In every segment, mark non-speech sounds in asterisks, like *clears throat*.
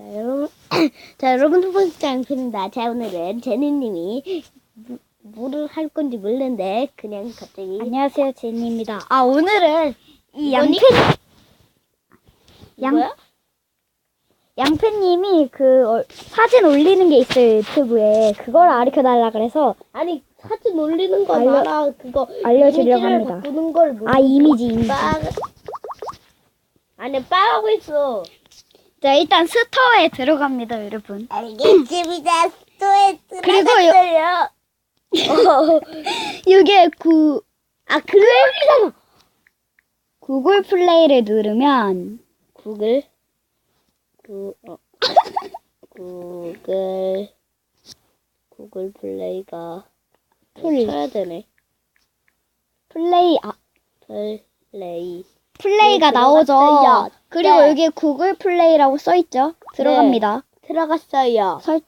자, 여러분. *clears throat* 자, 여러분 두 번째 장소입니다. 자, 오늘은 제니님이 무- 뭐를 할 건지 모르는데, 그냥 갑자기. 안녕하세요, 제니입니다. 아, 오늘은 이? 양팬, 양- 뭐야? 양팬님이 그 어, 사진 올리는 게 있어요, 유튜브에. 그걸 가르쳐 달라 그래서 아니, 사진 올리는 건 알려- 알아. 그거. 알려주려고 이미지를 합니다. 바꾸는 걸 모르 아, 이미지, 이미지. 빠... 아니, 빠하고 있어. 자, 일단 스토어에 들어갑니다, 여러분. 알겠습니다. 스토에 그리고 들어갔어요. 이게 *laughs* 구, 아, 그래? 구글 플레이를 누르면 구글 구 어. 구글 구글 플레이가 플레이. 쳐야 되네. 플레이, 아, 플레이 플레이가 네, 나오죠. 들어갔어요. 그리고 네. 여기 구글 플레이라고 써있죠? 들어갑니다. 들어갔어요. 설,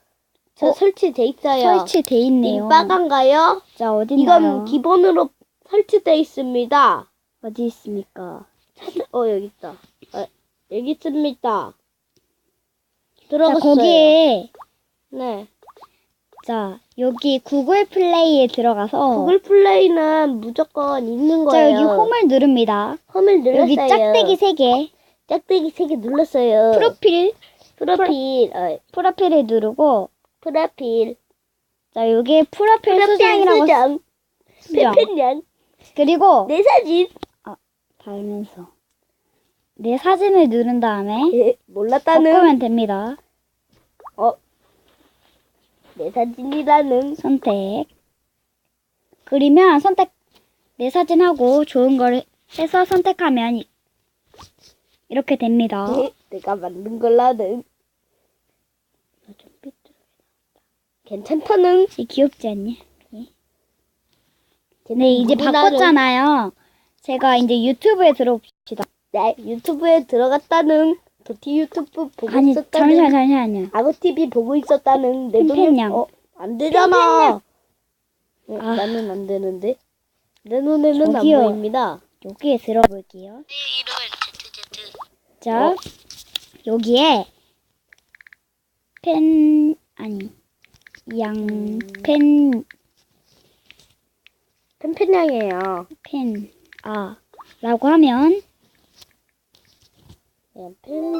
저 어? 설치돼 있어요. 설치돼 있네요. 이 빨간가요? 자, 어딨나요? 이건 기본으로 설치돼 있습니다. 어디 있습니까? 어 여기 있다. 어, 여기 있습니다. 자, 들어갔어요. 거기에 네. 자, 여기 구글 플레이에 들어가서 구글 플레이는 무조건 있는 자, 거예요. 여기 홈을 누릅니다. 홈을 눌렀어요. 여기 짝대기 세 개, 짝대기 세 개 눌렀어요. 프로필, 프로필, 어, 프로필을 누르고 프로필, 자, 여기 프로필 수정이라고 수정, 수정. 페펜냥, 그리고 내 사진. 달면서 내 사진을 누른 다음에 예, 몰랐다는 바꾸면 됩니다. 내 사진이라는 선택. 그리면 선택 내 사진하고 좋은 걸 해서 선택하면 이- 이렇게 됩니다. 예, *laughs* 내가 만든 걸라는. 괜찮다는. 이 귀엽지 않니? 네, 이제 누구나를- 바꿨잖아요. 제가 이제 유튜브에 들어봅시다. 네, 유튜브에 들어갔다는. 도티 유튜브 보고 아니, 있었다는. 잠시만, 잠시만요. 아고 TV 보고 있었다는. 내 눈에 팬팬냥. 어, 안 되잖아. 어, 아. 나는 안 되는데. 내 눈에는 저기요. 안 보입니다. 여기에 들어볼게요. 자, 여기에 펜, 아니, 양펜, 팬팬냥이에요. 펜, 아, 라고 하면, 그냥 팬,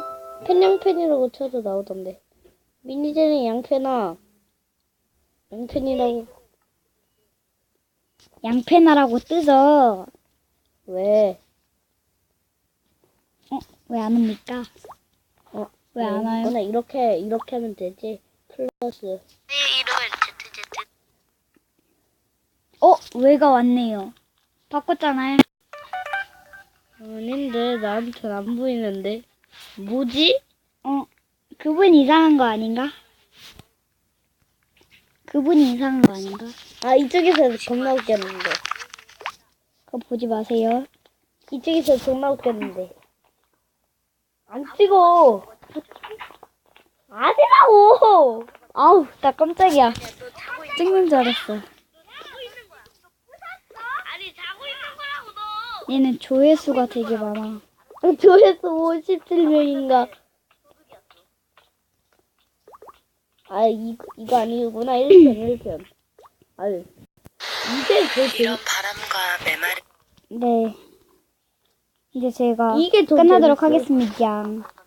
팬양팬이라고 쳐도 나오던데. 미니제는 양팬아. 양팬이라고. 양펜하라고 뜨죠. 왜? 왜안 옵니까? 어, 왜 안 와요? 이거는 이렇게, 이렇게 하면 되지. 플러스. 어, 왜가 왔네요. 바꿨잖아요. 아닌데, 나한테는 안 보이는데. 뭐지? 어, 그분 이상한 거 아닌가? 그분이 이상한 거 아닌가? 아, 이쪽에서 겁나 웃겼는데. 그거 보지 마세요. 이쪽에서 존나 웃겼는데. 안 찍어. 아니라고! 아우, 나 깜짝이야. 찍는 줄 알았어. 얘는 조회수가 되게 많아. *laughs* 조회수 57명인가. 아, 이, 이거 아니구나. 1편, 1편. 아유. 이게 더 재밌, 바람과 네. 이제 제가 이게 더 끝나도록 재밌어. 하겠습니다.